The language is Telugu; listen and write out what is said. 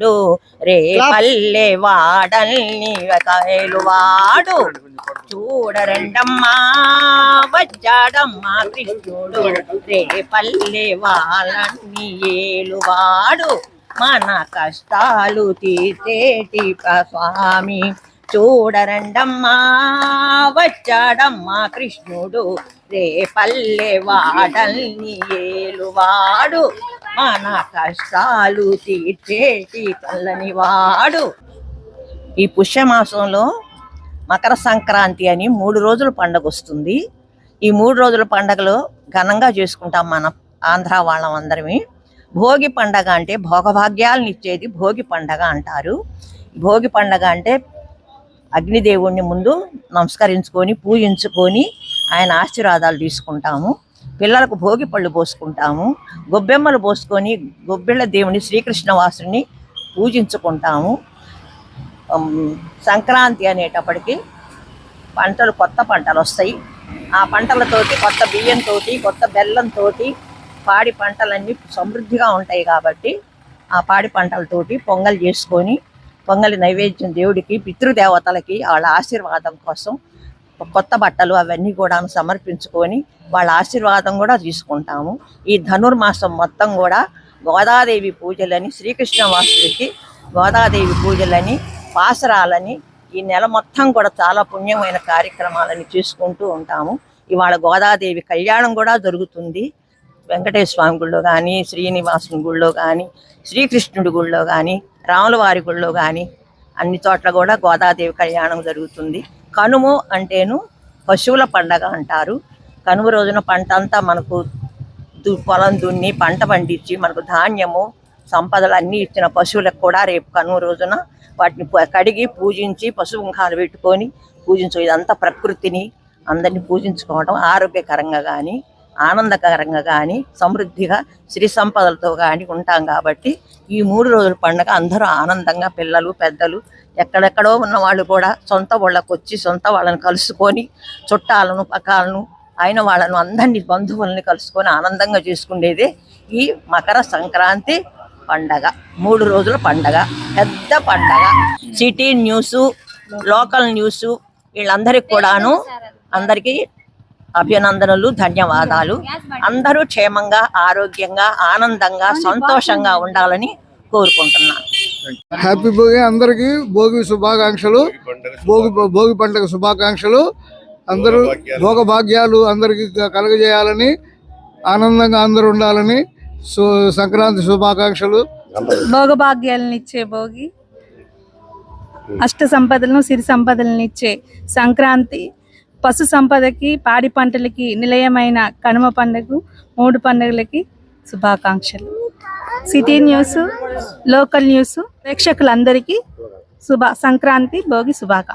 వాడు రే పల్లె వాడల్ని కాయలు వాడు చూడరండమ్మా వచ్చాడమ్మా కృష్ణుడు. రే పల్లె వాళ్ళని ఏలువాడు. మన కష్టాలు ప- స్వామి. చూడరండమ్మా వచ్చాడమ్మా కృష్ణుడు. రే పల్లె వాడల్ని ఏలువాడు మన కష్టాలు తీర్చేటి పల్లని వాడు. ఈ పుష్యమాసంలో మకర సంక్రాంతి అని మూడు రోజుల పండగ వస్తుంది. ఈ మూడు రోజుల పండగలో ఘనంగా చేసుకుంటాం మన ఆంధ్ర వాళ్ళం అందరమే. భోగి పండగ అంటే భోగభాగ్యాలను ఇచ్చేది భోగి పండగ అంటారు. భోగి పండగ అంటే అగ్నిదేవుణ్ణి ముందు నమస్కరించుకొని పూజించుకొని ఆయన ఆశీర్వాదాలు తీసుకుంటాము. పిల్లలకు భోగి పళ్ళు పోసుకుంటాము. గొబ్బెమ్మలు పోసుకొని గొబ్బెళ్ళ దేవుని శ్రీకృష్ణవాసుని పూజించుకుంటాము. సంక్రాంతి అనేటప్పటికి పంటలు కొత్త పంటలు వస్తాయి. ఆ పంటలతోటి కొత్త బియ్యంతో కొత్త బెల్లంతో పాడి పంటలన్నీ సమృద్ధిగా ఉంటాయి కాబట్టి ఆ పాడి పంటలతోటి పొంగల్ చేసుకొని పొంగలి నైవేద్యం దేవుడికి పితృదేవతలకి వాళ్ళ ఆశీర్వాదం కోసం కొత్త బట్టలు అవన్నీ కూడా సమర్పించుకొని వాళ్ళ ఆశీర్వాదం కూడా తీసుకుంటాము. ఈ ధనుర్మాసం మొత్తం కూడా గోదాదేవి పూజలని శ్రీకృష్ణ వాసుడికి గోదాదేవి పూజలని పాసరాలని ఈ నెల మొత్తం కూడా చాలా పుణ్యమైన కార్యక్రమాలని చేసుకుంటూ ఉంటాము. ఇవాళ గోదాదేవి కళ్యాణం కూడా జరుగుతుంది. వెంకటేశ్వర స్వామి గుళ్ళో కానీ శ్రీనివాసుని గుళ్ళో కానీ శ్రీకృష్ణుడి గుళ్ళో కానీ రాములవారి గుళ్ళో కానీ అన్ని చోట్ల కూడా గోదాదేవి కళ్యాణం జరుగుతుంది. కనుము అంటేను పశువుల పండగ అంటారు. కనుమ రోజున పంట అంతా మనకు దు- పొలం దున్ని పంట పండించి మనకు ధాన్యము సంపదలు అన్నీ ఇచ్చిన పశువులకు కూడా రేపు కనుమ రోజున వాటిని కడిగి పూజించి పశు ముఖాలు పెట్టుకొని పూజించు. ఇదంతా ప్రకృతిని అందరినీ పూజించుకోవడం ఆరోగ్యకరంగా కానీ ఆనందకరంగా కానీ సమృద్ధిగా శ్రీ సంపదలతో కానీ ఉంటాం కాబట్టి ఈ మూడు రోజుల పండుగ అందరూ ఆనందంగా పిల్లలు పెద్దలు ఎక్కడెక్కడో ఉన్న వాళ్ళు కూడా సొంత వాళ్ళకు వచ్చి సొంత వాళ్ళని కలుసుకొని చుట్టాలను పకాలను అయిన వాళ్ళను అందరినీ బంధువుల్ని కలుసుకొని ఆనందంగా చేసుకునేదే ఈ మకర సంక్రాంతి పండగ. మూడు రోజుల పండగ. పెద్ద పండగ. సిటీ న్యూస్ లోకల్ న్యూస్ వీళ్ళందరికీ కూడాను అందరికీ అభినందనలు ధన్యవాదాలు. అందరూ క్షేమంగా ఆరోగ్యంగా ఆనందంగా సంతోషంగా ఉండాలని కోరుకుంటున్నాను. హ్యాపీ భోగి అందరికి. భోగి శుభాకాంక్షలు. భోగి భోగి పండుగ శుభాకాంక్షలు. అందరూ భోగ భాగ్యాలు అందరికి కలగజేయాలని ఆనందంగా అందరూ ఉండాలని సు సంక్రాంతి శుభాకాంక్షలు. భోగభాగ్యాలను ఇచ్చే భోగి అష్ట సంపదలను సిరి సంపదలను ఇచ్చే సంక్రాంతి పశు సంపదకి పాడి పంటలకి నిలయమైన కనుమ పండుగ మూడు పండుగలకి శుభాకాంక్షలు. సిటీ న్యూస్ లోకల్ న్యూస్ ప్రేక్షకులందరికీ శుభ సంక్రాంతి భోగి శుభాకాంక్షలు.